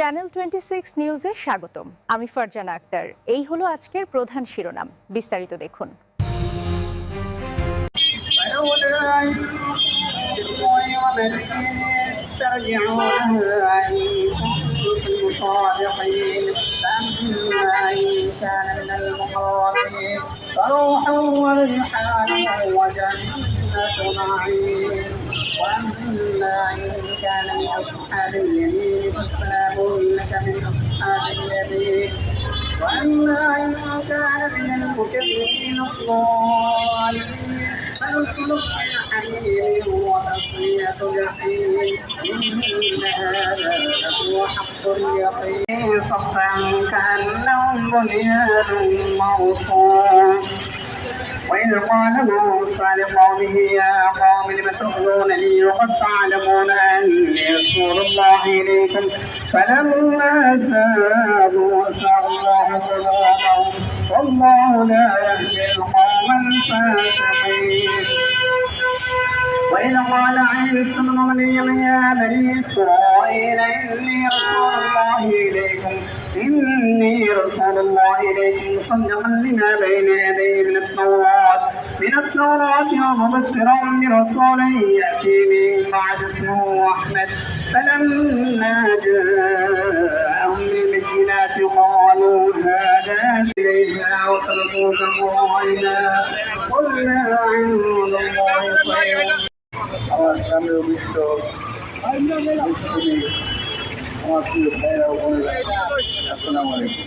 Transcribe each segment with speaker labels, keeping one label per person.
Speaker 1: Channel twenty six নিউজে স্বাগতম আমি ফারজানা আক্তার এই হলো আজকের প্রধান শিরোনাম বিস্তারিত দেখুন
Speaker 2: فلولا إن غير مدين ترجعونها إن كنتم صادقين فأما إن كان من المقربين فروح وريحان وجنة نعيم وأما إن كان من أصحاب اليمين فسلام لك من أصحاب اليمين وأما إن كان من المكذبين الضالين فنزل من حميم وتصلية جحيم إن هذا لهو حق اليقين صفا كأنهم بنيان مرصوص وإذ قال موسى لقومه يا قوم لم تؤذونني وقد تعلمون أني رسول الله إليكم؟ فلما زادوا أزاغ الله قلوبهم والله لا يهدي القوم الفاسقين. وإذ قال عيسى ابن مريم يا بني إسرائيل إني رسول الله إليكم إني رسول الله إليكم مصدقا لما بين يدي من التوراة. من التوراة ومبشرا برسول يأتي من بعد اسمه أحمد فلما جاءهم بالبينات قالوا هذا إليها وتركوا سموعنا قل لا عند الله خير আমার সামনে অভিষ্ট আমার প্রিয় ভাইরা ও বোনেরা, আসসালামু আলাইকুম।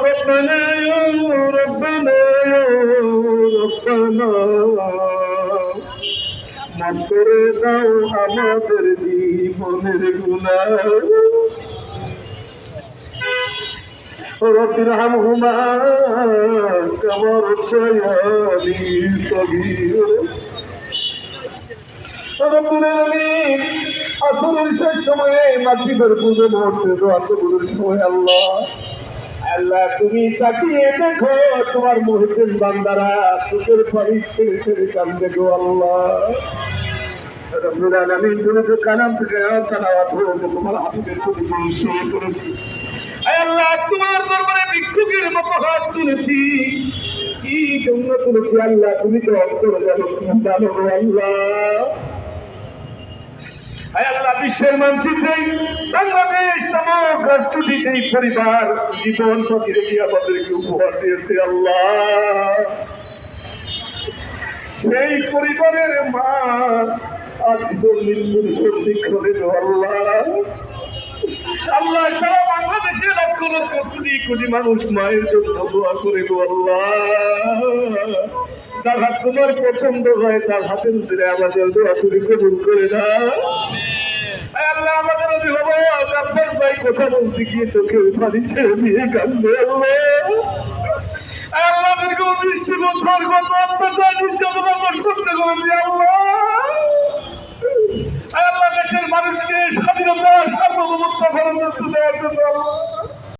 Speaker 2: ربنا يا ربنا يا ربنا মাফ করে দাও আমাদের জীবনের গুণা رب ارحمهما كما ربياني صغيرا রব্বুল আলামিন আসরের শেষ সময়ে মাগরিবের পূর্বে মুহূর্তে দোয়া কবুলের সময় আল্লাহ আল্লাহ, তুমি তাকিয়ে দেখো তোমার মুহূর্তের বান্দারা চোখের পানি ছেড়ে ছেড়ে কান্দে গো আল্লাহ। আল্লাহ আল্লাহ তুমি তো অন্তর জানো আল্লাহ। আল্লাহ বিশ্বের মানচিত্রে বাংলাদেশ সমগ্র রাষ্ট্রটি পরিবার জীবন প্রতি রেখে আমাদেরকে উপহার দিয়েছে, আল্লাহ। সেই পরিবারের মা আজ সত্যি করে আল্লাহ। আল্লাহ, সারা বাংলাদেশে লক্ষ লক্ষ কোটি কোটি মানুষ মায়ের জন্য দোয়া করে আল্লাহ। যার হাত তোমার পছন্দ হয়, তার হাতের ছেড়ে আমাদের দোয়া তুমি কবুল করে না আমাদের ভাই গিয়ে দেশের মানুষকে স্বাধীনতা, সার্বভৌমত্ব ফেরত দেওয়ার জন্য